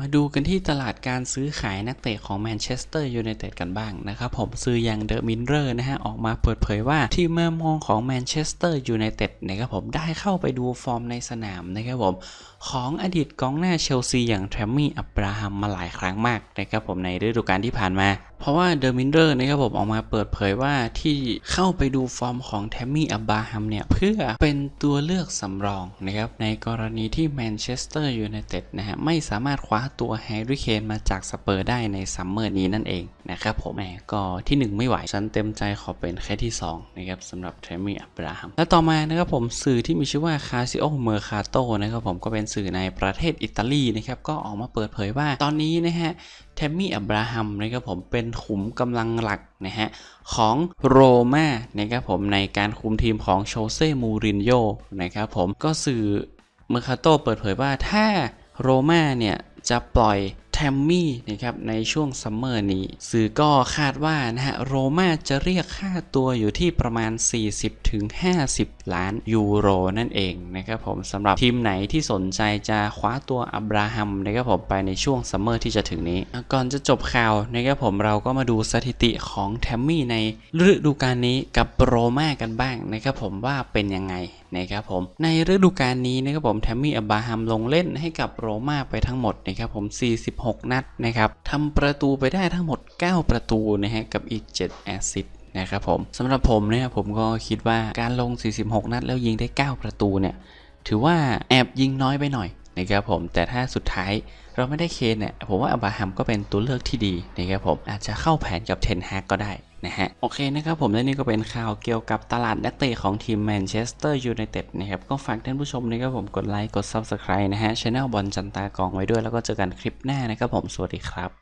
มาดูกันที่ตลาดการซื้อขายนักเตะของแมนเชสเตอร์ยูไนเต็ดกันบ้างนะครับผมซื้ออย่างเดอะมินเรอร์นะฮะออกมาเปิดเผยว่าทีมแม่มองของแมนเชสเตอร์ยูไนเต็ดนะครับผมได้เข้าไปดูฟอร์มในสนามนะครับผมของอดีตกองหน้าเชลซีอย่างแทมมี่อับราฮัมมาหลายครั้งมากนะครับผมในฤดูกาลที่ผ่านมา เพราะว่าเดอะมินเรอร์นะครับผมออกมาเปิดเผยว่าที่เข้าไปดูฟอร์มของแทมมี่อับราฮัมเนี่ยเพื่อเป็นตัวเลือกสำรองนะครับในกรณีที่แมนเชสเตอร์ยูไนเต็ดนะฮะไม่สามารถคว้าตัวแฮร์รี่เคนมาจากสเปอร์ได้ในซัมเมอร์นี้นั่นเองนะครับผมแหมก็ที่ 1 ไม่ไหว ฉันเต็มใจขอเป็นแค่ที่ 2 นะครับสำหรับแทมมี่อับราฮัม และต่อมานะครับผมสื่อที่มีชื่อว่าคาซิโอเมอร์คาโตนะครับผมก็เป็นสื่อในประเทศอิตาลีนะครับก็ออกมาเปิดเผยว่าตอนนี้นะฮะแทมมี่อับราฮัมนะครับผมเป็นขุมกำลังหลักนะฮะของโรม่านะครับผมในการคุมทีมของโชเซ่มูรินโญ่นะครับผมก็สื่อเมอร์คาโตเปิดเผยว่าถ้าโรม่าเนี่ย จะปล่อย มมี่นะครับในช่วงซัมเมอร์นี้ สื่อก็คาดว่านะฮะโรม่าจะเรียกค่าตัวอยู่ที่ประมาณ 40-50 ล้านยูโรนั่นเองนะครับผมสำหรับทีมไหนที่สนใจจะคว้าตัวอับราฮัมนะครับผมไปในช่วงซัมเมอร์ที่จะถึงนี้ ก่อนจะจบข่าวนะครับผมเราก็มาดูสถิติของแทมมี่ในฤดูกาลนี้กับโรม่ากันบ้างนะครับผมว่าเป็นยังไงนะครับผมในฤดูกาลนี้นะครับผมแทมมี่อับราฮัมลงเล่นให้กับโรม่าไปทั้งหมดนะครับผม 46 6 นัดนะครับทำประตูไปได้ทั้งหมด 9 ประตูนะฮะกับอีก 7 แอสซิสต์นะครับผมสำหรับผมเนี่ยผมก็คิดว่าการลง 46 นัดแล้วยิงได้ 9 ประตูเนี่ยถือว่าแอบยิงน้อยไปหน่อยนะครับผมแต่ถ้าสุดท้ายเราไม่ได้เคนเนี่ยผมว่าอับราฮัมก็เป็นตัวเลือกที่ดีนะครับผมอาจจะเข้าแผนกับเทนฮากก็ได้ นะฮะโอเคนะครับผมและนี่ก็เป็นข่าวเกี่ยวกับตลาดนักเตะของทีมแมนเชสเตอร์ยูไนเต็ดนะครับก็ฝากท่านผู้ชมนะครับผมกดไลค์กด Subscribe นะฮะช anel บอลจันตากองไว้ด้วยแล้วก็เจอกันคลิปหน้านะครับผมสวัสดีครับ